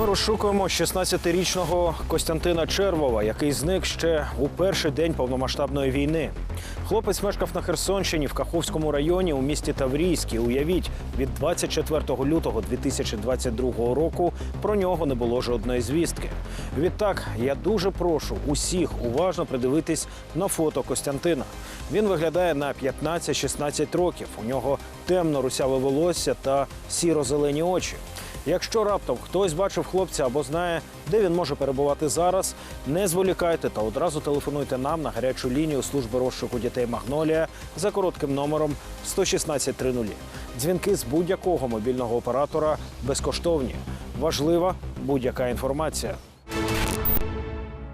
Ми розшукуємо 16-річного Костянтина Червова, який зник ще у перший день повномасштабної війни. Хлопець мешкав на Херсонщині в Каховському районі у місті Таврійській. Уявіть, від 24 лютого 2022 року про нього не було жодної звістки. Відтак я дуже прошу усіх уважно придивитись на фото Костянтина. Він виглядає на 15-16 років. У нього темно русяве волосся та сіро-зелені очі. Якщо раптом хтось бачив хлопця або знає, де він може перебувати зараз, не зволікайте та одразу телефонуйте нам на гарячу лінію служби розшуку дітей Магнолія за коротким номером 11630. Дзвінки з будь-якого мобільного оператора безкоштовні. Важлива будь-яка інформація.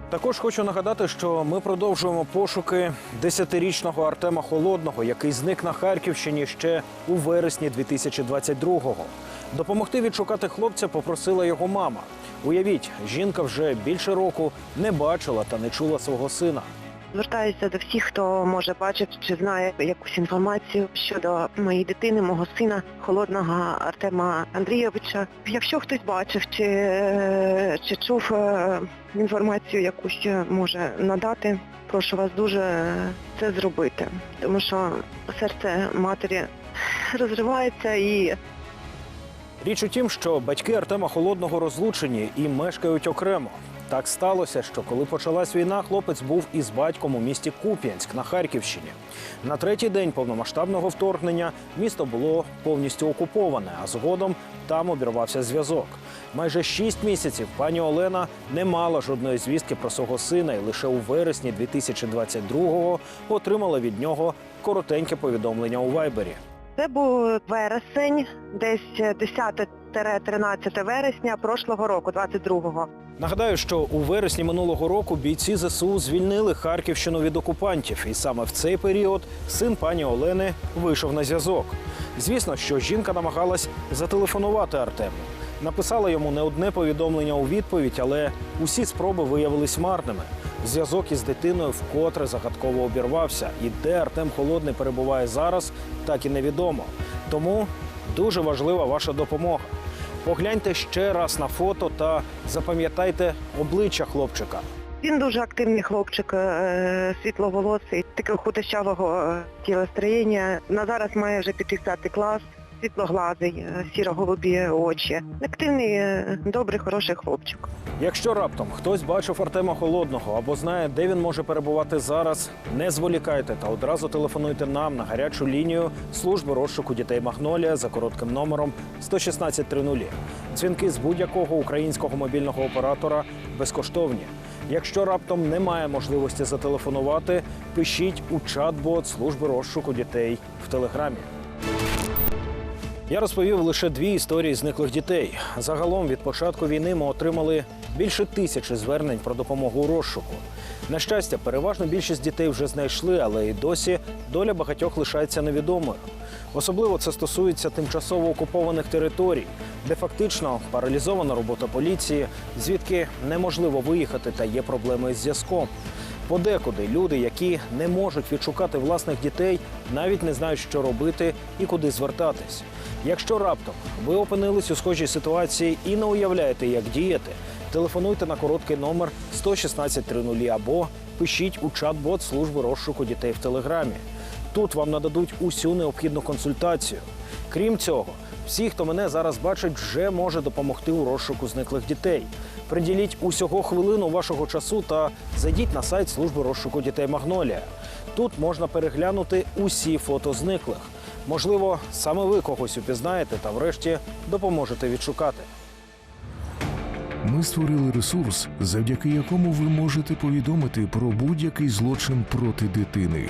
Також хочу нагадати, що ми продовжуємо пошуки 10-річного Артема Холодного, який зник на Харківщині ще у вересні 2022-го. Допомогти відшукати хлопця попросила його мама. Уявіть, жінка вже більше року не бачила та не чула свого сина. Звертаюся до всіх, хто може бачити чи знає якусь інформацію щодо моєї дитини, мого сина, холодного Артема Андрійовича. Якщо хтось бачив чи, е, чи чув е, інформацію, якусь може надати, прошу вас дуже це зробити, тому що серце матері розривається і Річ у тім, що батьки Артема Холодного розлучені і мешкають окремо. Так сталося, що коли почалась війна, хлопець був із батьком у місті Куп'янськ на Харківщині. На третій день повномасштабного вторгнення місто було повністю окуповане, а згодом там обірвався зв'язок. Майже шість місяців пані Олена не мала жодної звістки про свого сина і лише у вересні 2022-го отримала від нього коротеньке повідомлення у Вайбері. Це був вересень, десь 10-13 вересня прошлого року, 22-го. Нагадаю, що у вересні минулого року бійці ЗСУ звільнили Харківщину від окупантів, і саме в цей період син пані Олени вийшов на зв'язок. Звісно, що жінка намагалась зателефонувати Артему. Написала йому не одне повідомлення у відповідь, але усі спроби виявились марними. Зв'язок із дитиною вкотре загадково обірвався, і де Артем Холодний перебуває зараз, так і невідомо. Тому дуже важлива ваша допомога. Погляньте ще раз на фото та запам'ятайте обличчя хлопчика. Він дуже активний хлопчик, е, світловолосий, такого худощавого е, тілостроєння. На зараз має вже піти п'ятий клас, світлоглазий, е, сіро-голубі очі. Активний, е, добрий, хороший хлопчик. Якщо раптом хтось бачив Артема Холодного або знає, де він може перебувати зараз, не зволікайте та одразу телефонуйте нам на гарячу лінію служби розшуку дітей Магнолія за коротким номером 11630. Дзвінки з будь-якого українського мобільного оператора безкоштовні. Якщо раптом немає можливості зателефонувати, пишіть у чат-бот служби розшуку дітей в телеграмі. Я розповів лише дві історії зниклих дітей. Загалом від початку війни ми отримали більше тисячі звернень про допомогу у розшуку. На щастя, переважно більшість дітей вже знайшли, але і досі доля багатьох лишається невідомою. Особливо це стосується тимчасово окупованих територій, де фактично паралізована робота поліції, звідки неможливо виїхати та є проблеми з зв'язком. Подекуди люди, які не можуть відшукати власних дітей, навіть не знають, що робити і куди звертатись. Якщо раптом ви опинились у схожій ситуації і не уявляєте, як діяти, телефонуйте на короткий номер 11630 або пишіть у чат-бот служби розшуку дітей в телеграмі. Тут вам нададуть усю необхідну консультацію. Крім цього, всі, хто мене зараз бачить, вже може допомогти у розшуку зниклих дітей. Приділіть усього хвилину вашого часу та зайдіть на сайт служби розшуку дітей Магнолія. Тут можна переглянути усі фото зниклих. Можливо, саме ви когось упізнаєте та врешті допоможете відшукати. Ми створили ресурс, завдяки якому ви можете повідомити про будь-який злочин проти дитини.